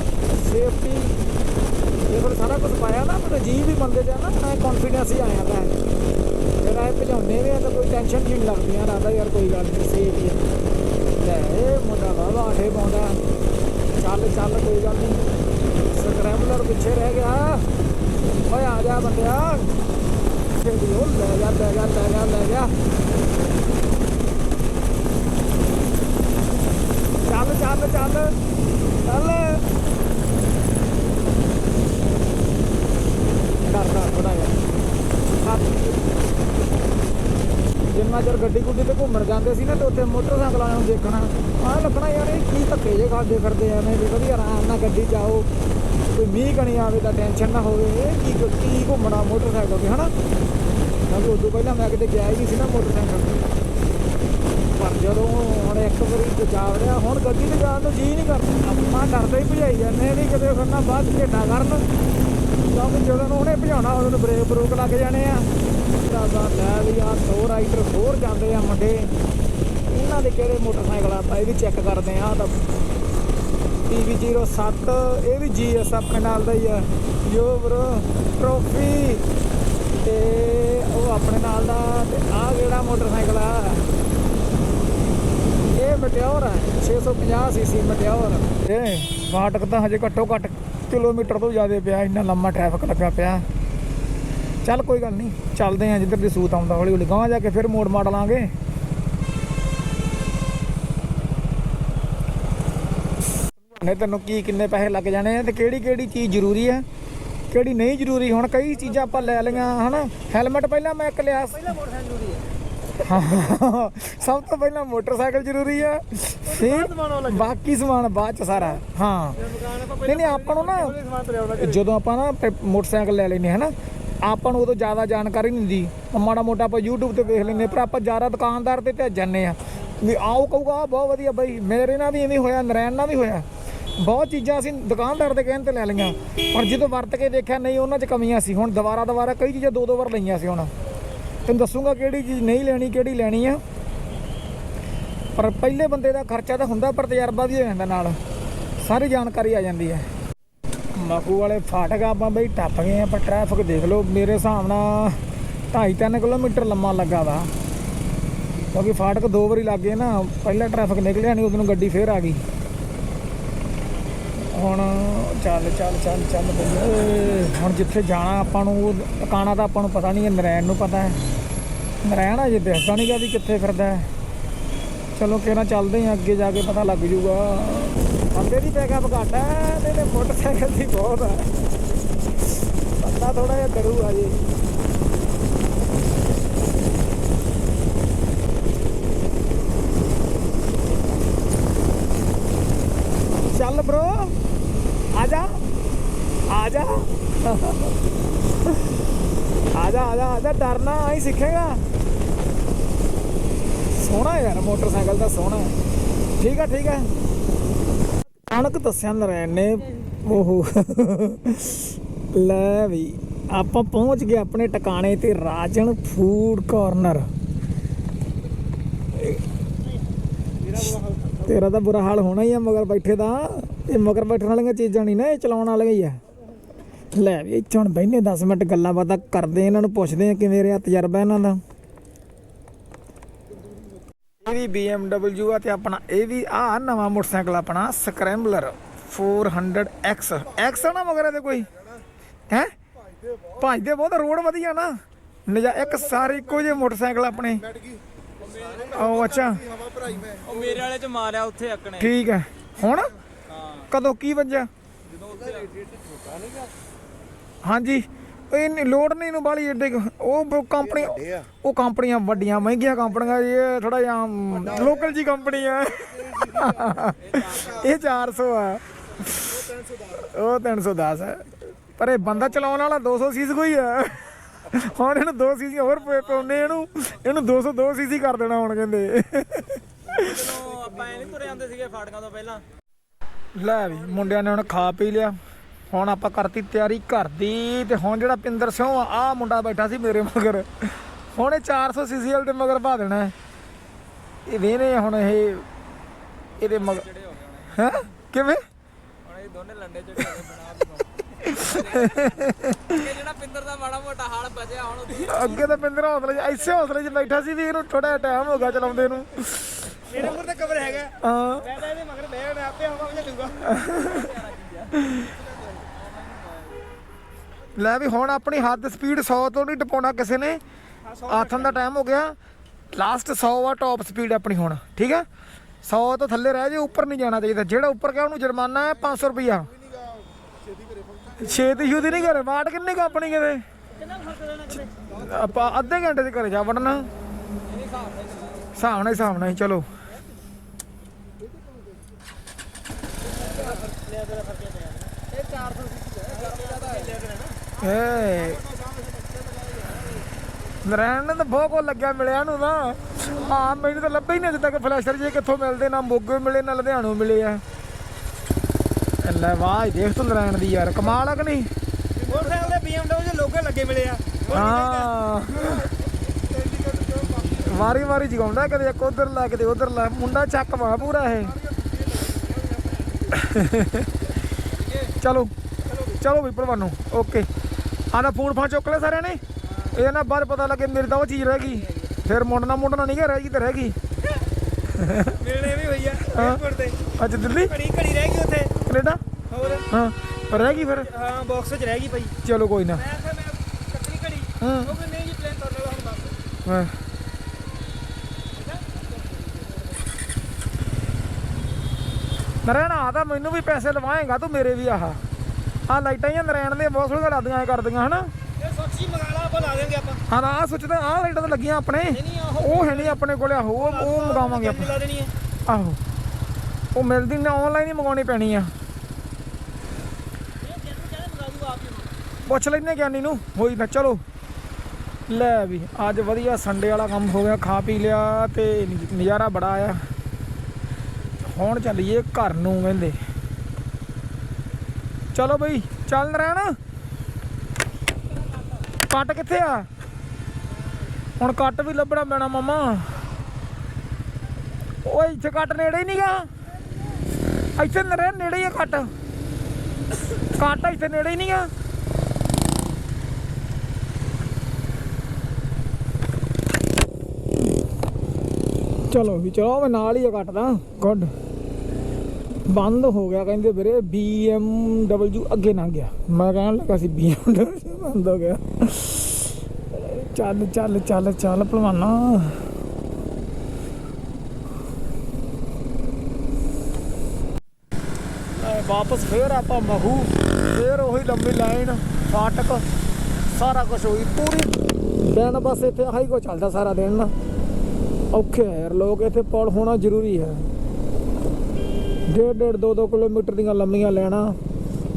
ਸੇਫਟੀ ਇਹ ਫਿਰ ਸਾਰਾ ਕੁਝ ਪਾਇਆ ਨਾ ਪਰ ਜੀ ਵੀ ਬੰਦੇ ਦਾ ਨਾ, ਮੈਂ ਕੌਨਫੀਡੈਂਸ ਹੀ ਆਇਆ ਤਾਂ ਜਿਹੜਾ ਇਹ ਭਜਾਉਂਦੇ ਵੀ ਆ, ਤਾਂ ਕੋਈ ਟੈਨਸ਼ਨ ਨਹੀਂ ਲੱਗਦੀ ਆ ਲੱਗਦਾ ਯਾਰ ਕੋਈ ਗੱਲ ਨਹੀਂ ਸੇਫ ਹੀ ਆ। ਲੈ, ਇਹ ਮੁੰਡਾ ਵਾਵਾ ਆਠੇ ਪਾਉਂਦਾ। ਚੱਲ ਚੱਲ, ਕੋਈ ਗੱਲ ਨਹੀਂ। ਸਕ੍ਰੈਬਲਰ ਪਿੱਛੇ ਰਹਿ ਗਿਆ। ਓਏ, ਆ ਜਾ ਬੰਦਿਆ। ਛੇਤੀ ਉਹ ਲੈ ਜਾ ਲੈ ਜਾ ਲੈ ਜਾ ਲੈ ਜਾ ਚੱਲ ਚੱਲ ਚੱਲ। ਚੱਲ ਜਿੰਨਾ ਚਿਰ ਗੱਡੀ ਗੁੱਡੀ ਤੇ ਘੁੰਮਣ ਜਾਂਦੇ ਸੀ ਨਾ ਤੇ ਉੱਥੇ ਮੋਟਰਸਾਈਕਲ ਵਾਲਿਆਂ ਨੂੰ ਦੇਖਣਾ। ਆਹ ਲੱਗਣਾ ਯਾਰ, ਇਹ ਕੀ ਧੱਕੇ ਜੇ ਖਾਦੇ ਫਿਰਦੇ ਐਵੇਂ ਵੀ ਵਧੀਆ ਆਰਾਮ ਨਾਲ ਗੱਡੀ ਜਾਓ। ਕੋਈ ਮੀਂਹ ਕਣੀ ਆਵੇ ਤਾਂ ਟੈਨਸ਼ਨ ਨਾ ਹੋਵੇ। ਇਹ ਕੀ ਕੀ ਘੁੰਮਣਾ ਮੋਟਰਸਾਈਕਲ ਤੇ, ਹਨਾ? ਕਿਉਂਕਿ ਉਦੋਂ ਪਹਿਲਾਂ ਮੈਂ ਕਿਤੇ ਗਿਆ ਹੀ ਨਹੀਂ ਸੀ ਨਾ ਮੋਟਰਸਾਈਕਲ ਤੇ। ਜਦੋਂ ਹੁਣ ਇੱਕ ਵਾਰੀ ਜਾ ਵੜਿਆ ਹੁਣ ਗੱਡੀ ਤੇ ਜਾਣ ਨੂੰ ਜੀ ਨਹੀਂ ਕਰਦਾ। ਆਪਾਂ ਡਰਦੇ ਹੀ ਭਜਾਈ ਜਾਂਦੇ ਨਹੀਂ ਕਿਤੇ ਫਿਰ ਨਾ ਬਾਅਦ ਚ ਢੇਡਾ ਕਰਨ। ਕਿਉਂਕਿ ਜਦੋਂ ਉਹਨੇ ਭਜਾਉਣਾ ਉਦੋਂ ਨੂੰ ਬ੍ਰੇਕ ਬਰੂਕ ਲੱਗ ਜਾਣੇ ਆ। ਦਾਦਾ ਲੈ ਵੀ ਆ ਦੋ ਰਾਈਡਰ ਹੋਰ ਜਾਂਦੇ ਆ ਮੁੰਡੇ। ਇਹਨਾਂ ਦੇ ਕਿਹੜੇ ਮੋਟਰਸਾਈਕਲ ਆ ਆਪਾਂ ਇਹ ਵੀ ਚੈੱਕ ਕਰਦੇ ਆ ਤਾਂ PV07 ਇਹ ਵੀ GS ਆਪਣੇ ਨਾਲ ਦਾ ਹੀ ਆ। ਯੋ ਬ్రో ਟਰੋਫੀ ਤੇ ਉਹ ਆਪਣੇ ਨਾਲ ਦਾ ਤੇ ਆ ਜਿਹੜਾ ਮੋਟਰਸਾਈਕਲ ਆ? ਮਟਿਓਰ ਹੈ 650 ਸੀਸੀ ਮਟਿਓਰ ਇਹ ਫਾਟਕ ਤਾਂ ਹਜੇ ਘੱਟੋ ਘੱਟ ਕਿਲੋਮੀਟਰ ਤੋਂ ਜ਼ਿਆਦਾ ਪਿਆ ਇੰਨਾ ਲੰਮਾ ਟ੍ਰੈਫਿਕ ਲੱਗਾ ਪਿਆ। ਚੱਲ ਕੋਈ ਗੱਲ ਨਹੀਂ ਚੱਲਦੇ ਆ ਜਿੱਧਰ ਦੀ ਸੂਤ ਆਉਂਦਾ ਹੌਲੀ ਹੌਲੀ ਗਾਂਹ ਜਾ ਕੇ ਫਿਰ ਮੋੜ ਮਾਰ ਲਾਂਗੇ। ਨੇ ਤੈਨੂੰ ਕੀ ਕਿੰਨੇ ਪੈਸੇ ਲੱਗ ਜਾਣੇ ਆ ਤੇ ਕਿਹੜੀ ਕਿਹੜੀ ਚੀਜ਼ ਜ਼ਰੂਰੀ ਹੈ ਕਿਹੜੀ ਨਹੀਂ ਜ਼ਰੂਰੀ? ਹੁਣ ਕਈ ਚੀਜ਼ਾਂ ਆਪਾਂ ਲੈ ਲਈਆਂ ਹਨਾ? ਹੈਲਮਟ ਪਹਿਲਾਂ ਮੈਂ ਇੱਕ ਲਿਆ। ਪਹਿਲਾਂ ਮੋਟਰਸਾਈਕਲ ਸਭ ਤੋਂ ਪਹਿਲਾਂ ਮੋਟਰਸਾਈਕਲ ਜ਼ਰੂਰੀ ਆ। ਫਿਰ ਬਾਕੀ ਸਮਾਨ ਬਾਅਦ ਚ ਸਾਰਾ। ਹਾਂ। ਨਹੀਂ ਨਹੀਂ ਆਪਾਂ ਨੂੰ ਨਾ ਜਦੋਂ ਆਪਾਂ ਨਾ ਮੋਟਰਸਾਈਕਲ ਲੈ ਲੈਨੇ ਹਨਾ ਆਪਾਂ ਨੂੰ ਉਦੋਂ ਜ਼ਿਆਦਾ ਜਾਣਕਾਰੀ ਨਹੀਂ ਹੁੰਦੀ। ਮਾੜਾ ਮੋਟਾ ਆਪਾਂ YouTube ਤੇ ਵੇਖ ਲੈਂਦੇ ਪਰ ਆਪਾਂ ਜ਼ਿਆਦਾ ਦੁਕਾਨਦਾਰ ਤੇ ਭੇਜ ਜਾਂਦੇ ਆ ਵੀ ਆਓ ਕਹੂਗਾ ਬਹੁਤ ਵਧੀਆ ਬਾਈ ਮੇਰੇ ਨਾਲ ਵੀ ਐਵੇਂ ਹੋਇਆ ਨਰੈਣ ਨਾਲ ਵੀ ਹੋਇਆ। ਬਹੁਤ ਚੀਜ਼ਾਂ ਅਸੀਂ ਦੁਕਾਨਦਾਰ ਦੇ ਕਹਿਣ ਤੇ ਲੈ ਲਈਆਂ। ਪਰ ਜਦੋਂ ਵਰਤ ਕੇ ਦੇਖਿਆ ਨਹੀਂ ਉਹਨਾਂ 'ਚ ਕਮੀਆਂ ਸੀ। ਹੁਣ ਦੁਬਾਰਾ ਦੁਬਾਰਾ ਕਈ ਚੀਜ਼ਾਂ ਦੋ ਦੋ ਵਾਰ ਲਈਆਂ ਸੀ ਹੁਣ। ਤੈਨੂੰ ਦੱਸੂਗਾ ਕਿਹੜੀ ਚੀਜ਼ ਨਹੀਂ ਲੈਣੀ, ਕਿਹੜੀ ਲੈਣੀ ਆ। ਪਰ ਪਹਿਲੇ ਬੰਦੇ ਦਾ ਖਰਚਾ ਤਾਂ ਹੁੰਦਾ, ਪਰ ਤਜਰਬਾ ਵੀ ਹੋ ਜਾਂਦਾ ਨਾਲ। ਸਾਰੀ ਜਾਣਕਾਰੀ ਆ ਜਾਂਦੀ ਹੈ। ਮਖੂ ਵਾਲੇ ਫਾਟਕ ਆਪਾਂ ਬਈ ਟੱਪ ਗਏ ਆ ਪਰ ਟ੍ਰੈਫਿਕ ਦੇਖ ਲਓ। ਮੇਰੇ ਹਿਸਾਬ ਨਾਲ 2.5-3 ਕਿਲੋਮੀਟਰ ਲੰਮਾ ਲੱਗਾ ਵਾ। ਕਿਉਂਕਿ ਫਾਟਕ ਦੋ ਵਾਰੀ ਲੱਗ ਗਏ ਨਾ, ਪਹਿਲਾਂ ਟ੍ਰੈਫਿਕ ਨਿਕਲਿਆ ਨਹੀਂ ਉਦੋਂ ਨੂੰ ਗੱਡੀ ਫੇਰ ਆ ਗਈ। ਹੁਣ ਚੱਲ ਚੱਲ ਚੱਲ ਚੱਲ ਬਈ ਹੁਣ ਜਿੱਥੇ ਜਾਣਾ ਆਪਾਂ ਨੂੰ, ਉਹ ਟਿਕਾਣਾ ਤਾਂ ਆਪਾਂ ਨੂੰ ਪਤਾ ਨਹੀਂ ਹੈ, ਨਰੈਣ ਨੂੰ ਪਤਾ ਹੈ। ਨਰੈਣ ਅਜੇ ਦਿਸਦਾ ਨਹੀਂਗਾ ਵੀ ਕਿੱਥੇ ਫਿਰਦਾ ਹੈ। ਚਲੋ ਕਿਹੜਾ ਚੱਲਦੇ ਹਾਂ, ਅੱਗੇ ਜਾ ਕੇ ਪਤਾ ਲੱਗ ਜੂਗਾ। ਬੰਦੇ ਦੀ ਪੈਕਅਪ ਘੱਟ ਹੈ ਤੇ ਇਹਦੇ ਮੋਟਰਸਾਈਕਲ ਦੀ ਬਹੁਤ ਹੈ। ਬੰਦਾ ਥੋੜਾ ਜਿਹਾ ਕਰੂਗਾ ਜੀ। ਚੱਲ ਬ్రో ਆ ਜਾ ਆ ਜਾ ਆ ਜਾ ਡਰਨਾ, ਆਈ ਸਿੱਖੇਗਾ। ਸੋਹਣਾ ਯਾਰ, ਮੋਟਰਸਾਈਕਲ ਤਾਂ ਸੋਹਣਾ ਠੀਕ ਹੈ ਠੀਕ ਹੈ। ਕਣਕ ਦੱਸਿਆ ਨਰੈਣ ਨੇ। ਓਹੋ। ਲੈ ਵੀ, ਆਪਾਂ ਪਹੁੰਚ ਗਏ ਆਪਣੇ ਟਿਕਾਣੇ ਤੇ ਰਾਜਨ ਫੂਡ ਕਾਰਨਰ। ਤੇਰਾ ਤਾਂ ਬੁਰਾ ਹਾਲ ਹੋਣਾ ਹੀ ਆ, ਮਗਰ ਬੈਠੇ ਦਾ ਇਹ ਮਗਰ ਬੈਠਣ ਵਾਲੀਆਂ ਚੀਜ਼ਾਂ ਨਹੀਂ ਨਾ, ਇਹ ਚਲਾਉਣ ਵਾਲੀਆਂ ਹੀ ਆ। ਲੈ ਵੀ ਇੱਥੇ ਹੁਣ ਬੈਠਨੇ 10 ਮਿੰਟ ਗੱਲਾਂ ਬਾਤਾਂ ਕਰਦੇ ਇਹਨਾਂ ਨੂੰ ਪੁੱਛਦੇ ਆ ਕਿਵੇਂ ਰਿਹਾ ਤਜਰਬਾ ਇਹਨਾਂ ਦਾ। ਇਹ ਵੀ BMW ਆ ਤੇ ਆਪਣਾ ਇਹ ਵੀ ਆ ਨਵਾਂ ਮੋਟਰਸਾਈਕਲ ਆਪਣਾ ਸਕ੍ਰੈਂਬਲਰ 400X X ਆ ਨਾ ਮਗਰ ਇਹਦੇ ਕੋਈ? ਹੈ? ਭਜਦੇ ਬਹੁਤ ਰੋਡ ਵਧੀਆ ਨਾ। ਨਜਾ ਇੱਕ ਸਾਰੇ ਇੱਕੋ ਜਿਹੇ ਮੋਟਰਸਾਈਕਲ ਆਪਣੇ। ਉਹ ਅੱਛਾ। ਉਹ ਮੇਰੇ ਵਾਲੇ ਚ ਮਾਰਿਆ ਉੱਥੇ ਅੱਕਣੇ। ਠੀਕ ਹੈ। ਹੁਣ? ਕਦੋਂ ਕੀ ਵੱਜਿਆ? ਹਾਂਜੀ। ਇਹ ਨੀ- ਲੋੜ ਨਹੀਂ ਨੂੰ ਬਾਲੀ ਏਡੇ ਕੁ- ਉਹ ਕੰਪਨੀ ਉਹ ਕੰਪਨੀਆਂ ਵੱਡੀਆਂ ਮਹਿੰਗੀਆਂ ਕੰਪਨੀਆਂ ਇਹ ਥੋੜਾ ਜਿਹਾ ਲੋਕਲ ਜੀ ਕੰਪਨੀ ਆ। ਇਹ 400 ਆ। ਉਹ 310 ਹੈ ਪਰ ਇਹ ਬੰਦਾ ਚਲਾਉਣ ਵਾਲਾ 200 ਸੀਸੀ ਕੋਈ ਆ। ਹੁਣ ਇਹਨੂੰ 2 ਸੀਸੀ ਹੋਰ ਪਏ ਪਾਉਨੇ ਇਹਨੂੰ। ਇਹਨੂੰ 202 ਸੀਸੀ ਕਰ ਦੇਣਾ ਹੁਣ ਕਹਿੰਦੇ। ਜਦੋਂ ਆਪਾਂ ਐ ਨਹੀਂ ਤੁਰੇ ਜਾਂਦੇ ਸੀਗੇ ਫਾਟਕਾਂ ਤੋਂ ਪਹਿਲਾਂ। ਲੈ ਵੀ ਮੁੰਡਿਆਂ ਨੇ ਹੁਣ ਖਾ ਪੀ ਲਿਆ। ਹੁਣ ਆਪਾਂ ਕਰਤੀ ਤਿਆਰੀ ਘਰ ਦੀ ਤੇ ਹੁਣ ਜਿਹੜਾ ਪਿੰਦਰ ਸਿੰਘ ਆ ਆਹ ਮੁੰਡਾ ਬੈਠਾ ਸੀ ਮੇਰੇ ਮਗਰ। ਹੁਣ ਇਹ 400 ਸੀਸੀਐਲ ਦੇ ਮਗਰ ਪਾ ਦੇਣਾ। ਇਹ ਵੇਨੇ ਹੁਣ ਇਹ ਇਹਦੇ ਮਗਰ ਹੈ ਕਿਵੇਂ? ਹੁਣ ਇਹ ਦੋਨੇ ਲੰਡੇ ਹੋਏ ਬਣਾ ਜਿਹੜਾ ਪਿੰਦਰ ਦਾ ਮਾੜਾ ਮੋਟਾ ਹਾਲ ਬਚਿਆ ਹੁਣ ਅੱਗੇ ਤਾਂ ਪਿੰਦਰ ਹੌਸਲੇ 'ਚ ਐਸੇ ਹੌਸਲੇ 'ਚ ਬੈਠਾ ਸੀ ਵੀ ਇਹਨੂੰ ਥੋੜਾ ਟਾਈਮ ਹੋ ਗਿਆ ਚਲਾਉਂਦੇ ਨੂੰ। ਮੇਰੇ ਮੂਰ ਤੇ ਕਵਰ ਹੈਗਾ। ਹਾਂ। ਮੈਂ ਤਾਂ ਇਹਦੇ ਮਗਰ ਬਹਿ ਜਾਣਾ ਆਪੇ ਹਵਾ ਵਿੱਚ ਲੂਗਾ ਲੈ ਵੀ ਹੁਣ ਆਪਣੀ ਹੱਦ ਸਪੀਡ 100 ਤੋਂ ਨਹੀਂ ਟਪਾਉਣਾ ਕਿਸੇ ਨੇ। ਆਥਨ ਦਾ ਟਾਈਮ ਹੋ ਗਿਆ। ਲਾਸਟ 100 ਆ ਟਾਪ ਸਪੀਡ ਆਪਣੀ ਹੁਣ ਠੀਕ ਹੈ? 100 ਤੋਂ ਥੱਲੇ ਰਹਿ ਜੇ ਉੱਪਰ ਨਹੀਂ ਜਾਣਾ ਚਾਹੀਦਾ। ਜਿਹੜਾ ਉੱਪਰ ਗਿਆ ਉਹਨੂੰ ਜੁਰਮਾਨਾ ਹੈ 500 ਰੁਪਿਆ ਛੇਤੀ ਛੂਤੀ ਨਹੀਂ ਘਰੇ ਬਾਟ ਕਿੰਨੇ ਕੁ ਆਪਣੀ ਕਿਤੇ? ਆਪਾਂ ਅੱਧੇ ਘੰਟੇ ਦੇ ਘਰੇ ਜਾ ਵੜਨਾ। ਹਿਸਾਬ ਨਾਲ ਹਿਸਾਬ ਨਾਲ ਚਲੋ ਏ ਨਰੈਣ ਨੇ ਤਾਂ ਬਹੁਤ ਕੋ ਲੱਗਿਆ ਮਿਲਿਆ ਨੂੰ ਨਾ ਹਾਂ ਮੈਨੂੰ ਤਾਂ ਲੱਭੇ ਹੀ ਨਹੀਂ ਅਜੇ ਤੱਕ ਫਲੈਸ਼ਰ ਜੇ ਕਿੱਥੋਂ ਮਿਲਦੇ ਨਾ ਮੋਗੇ ਮਿਲੇ ਨਾ ਲੁਧਿਆਣੋਂ ਮਿਲੇ ਆ। ਲੈ ਵਾਹ ਇਹ ਦੇਖ ਤੂੰ ਨਰੈਣ ਦੀ ਯਾਰ ਕਮਾਲ ਆ ਕਿ ਨਹੀਂ? ਮੋਟਰਸਾਈਕਲ ਦੇ BMW ਦੇ ਲੋਗੇ ਲੱਗੇ ਮਿਲੇ ਆ। ਹਾਂ। ਵਾਰੀ ਵਾਰੀ ਜਗਾਉਂਦਾ ਕਦੇ ਇੱਕ ਉਧਰ ਲਾ ਕਦੇ ਉਧਰ ਲਾ। ਮੁੰਡਾ ਚੱਕ ਵਾ ਪੂਰਾ ਇਹ। ਚਲੋ ਚਲੋ ਵੀ ਭਲਵਾਨੋ ਓਕੇ। ਆਂਦਾ ਫੋਨ ਫਾਂ ਚੁੱਕ ਲੈ ਸਾਰਿਆਂ ਨੇ? ਇਹ ਨਾ ਬਾਅਦ ਪਤਾ ਲੱਗੇ ਮੇਰੀ ਤਾਂ ਉਹ ਚੀਜ਼ ਰਹਿ ਗਈ। ਫਿਰ ਮੁੰਡਣਾ ਮੁੰਡਣਾ ਨਹੀਂ ਗਿਆ ਰਹਿ ਗਈ ਤੇ ਰਹਿ ਗਈ। ਮਿਲਣੇ ਵੀ ਹੋਈ ਆ ਹਾਂ। 에어ਪੋਰਟ ਤੇ। ਅੱਜ ਦਿੱਲੀ? ਘੜੀ ਘੜੀ ਰਹਿ ਗਈ ਉੱਥੇ। ਕੈਨੇਡਾ? ਹੋਰ? ਹਾਂ ਪਰ ਰਹਿ ਗਈ ਫਿਰ? ਹਾਂ ਬਾਕਸ 'ਚ ਰਹਿ ਗਈ ਪਈ ਚਲੋ ਕੋਈ ਨਾ। ਮੈਂ ਕਿਹਾ ਮੈਂ ਕੱਟਣੀ ਘੜੀ। ਹਾਂ। ਉਹ ਨਹੀਂ ਜੀ ਪਲਾਨ ਵਾਲਾ ਹੁਣ ਬਸ ਹਾਂ। ਨਰੈਣ ਆ ਤਾਂ ਮੈਨੂੰ ਵੀ ਪੈਸੇ ਲਵਾਏਗਾ ਤੂੰ ਮੇਰੇ ਵੀ ਆਹ। ਆ ਲਾਈਟਾਂ ਹੀ ਨਰੈਣ ਦੀਆਂ ਬਹੁਤ ਸੋਹਣੀਆਂ ਲੱਗਦੀਆਂ ਐ ਕਰਦੀਆਂ ਹਨਾ? ਇਹ ਸੋਚੀ ਮੰਗਾ ਲਾ ਆਪਾਂ ਲਾ ਦੇਵਾਂਗੇ ਆਪਾਂ। ਹਾਂ ਆ ਸੋਚਦਾ ਆ ਲਾਈਟਾਂ ਤਾਂ ਲੱਗੀਆਂ ਆਪਣੇ। ਉਹ ਹੈ ਨਹੀਂ ਆਪਣੇ ਕੋਲੇ ਆਹੋ ਉਹ ਉਹ ਮੰਗਾਵਾਂਗੇ ਆਪਾਂ। ਆਹੋ। ਉਹ ਮਿਲਦੀ ਨਾ ਆਨਲਾਈਨ ਹੀ ਮੰਗਾਉਣੀ ਪੈਣੀ ਆ। ਦੂ ਪੁੱਛ ਲੈਨੇ ਗਿਆਨੀ ਨੂੰ ਹੋਈ ਨਾ ਚਲੋ। ਲੈ ਵੀ ਅੱਜ ਵਧੀਆ ਸੰਡੇ ਵਾਲਾ ਕੰਮ ਹੋ ਗਿਆ ਖਾ ਪੀ ਲਿਆ ਤੇ ਨਜ਼- ਨਜ਼ਾਰਾ ਬੜਾ ਆਇਆ। ਹੁਣ ਚੱਲੀਏ ਘਰ ਨੂੰ ਕਹਿੰਦੇ। ਚਲੋ ਬਈ, ਚੱਲ ਰਹਿਣ ਕੱਟ ਕਿੱਥੇ ਆ? ਹੁਣ ਕੱਟ ਵੀ ਲੱਭਣਾ ਪੈਣਾ ਮਾਮਾ। ਓਏ, ਇੱਥੇ ਕੱਟ ਨੇੜੇ ਹੀ ਨਹੀਂਗਾ ਇੱਥੇ ਨਰੇ ਨੇੜੇ ਹੀ ਆ ਕੱਟ। ਕੱਟ ਇੱਥੇ ਨੇੜੇ ਹੀ ਨਹੀਂਗਾ ਚਲੋ ਵੀ, ਚਲੋ, ਮੈਂ ਨਾਲ ਹੀ ਆ ਕੱਟਦਾ ਗੁੱਡ। ਬੰਦ ਹੋ ਗਿਆ, ਕਹਿੰਦੇ ਵੀਰੇ BMW ਅੱਗੇ ਨਾ ਗਿਆ। ਮੈਂ ਕਹਿਣ ਲੱਗਾ ਸੀ BMW ਬੰਦ ਹੋ ਗਿਆ। ਚੱਲ ਚੱਲ ਚੱਲ ਚੱਲ ਭਲਵਾਨਾ। ਵਾਪਸ ਫੇਰ ਆਪਾਂ ਮਹੂ। ਫੇਰ ਉਹੀ ਲੰਬੀ ਲਾਈਨ, ਫਾਟਕ। ਸਾਰਾ ਕੁਝ ਹੋਈ ਪੂਰੀ। ਦਿਨ ਬਸ ਇੱਥੇ ਆਹੀ ਕੋ ਚੱਲਦਾ ਸਾਰਾ ਦਿਨ। ਨਾ ਔਖੇ ਆ ਯਾਰ, ਲੋਕ ਇੱਥੇ ਪੁਲ ਹੋਣਾ ਜ਼ਰੂਰੀ ਹੈ। ਡੇਢ ਡੇਢ ਦੋ ਦੋ ਕਿਲੋਮੀਟਰ ਦੀਆਂ ਲੰਮੀਆਂ ਲੈਣਾ।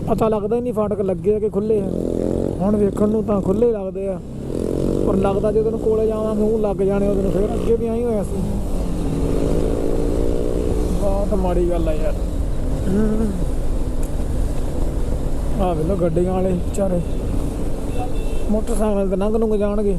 ਪਤਾ ਲੱਗਦਾ ਹੀ ਨਹੀਂ ਫਾਟਕ ਲੱਗੇ ਆ ਕਿ ਖੁੱਲੇ ਆ। ਹੁਣ ਵੇਖਣ ਨੂੰ ਤਾਂ ਖੁੱਲੇ ਲੱਗਦੇ ਆ। ਪਰ ਲੱਗਦਾ ਜਦੋਂ ਕੋਲੇ ਜਾਵਾਂਗੇ ਉਹ ਲੱਗ ਜਾਣੇ ਉਹਦੇ ਨੂੰ, ਫੇਰ ਅੱਗੇ ਵੀ ਆਈ ਹੋਇਆ ਸੀ। ਬਹੁਤ ਮਾੜੀ ਗੱਲ ਆ ਯਾਰ। ਆ ਵੇਲੋ ਗੱਡੀਆਂ ਵਾਲੇ ਵਿਚਾਰੇ। ਮੋਟਰਸਾਈਕਲ ਤੇ ਲੰਘ ਨੂੰ ਜਾਣਗੇ।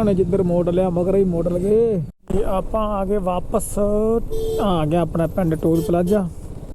ਇਹਨਾਂ ਨੇ ਜਿੱਧਰ ਮੋੜ ਲਿਆ, ਮਗਰ ਹੀ ਮੋੜ ਲਗੇ ਤੇ ਆਪਾਂ ਆ ਗਏ ਵਾਪਸ, ਆ ਗਿਆ ਆਪਣਾ ਪਿੰਡ ਟੋਲ ਪਲਾਜ਼ਾ।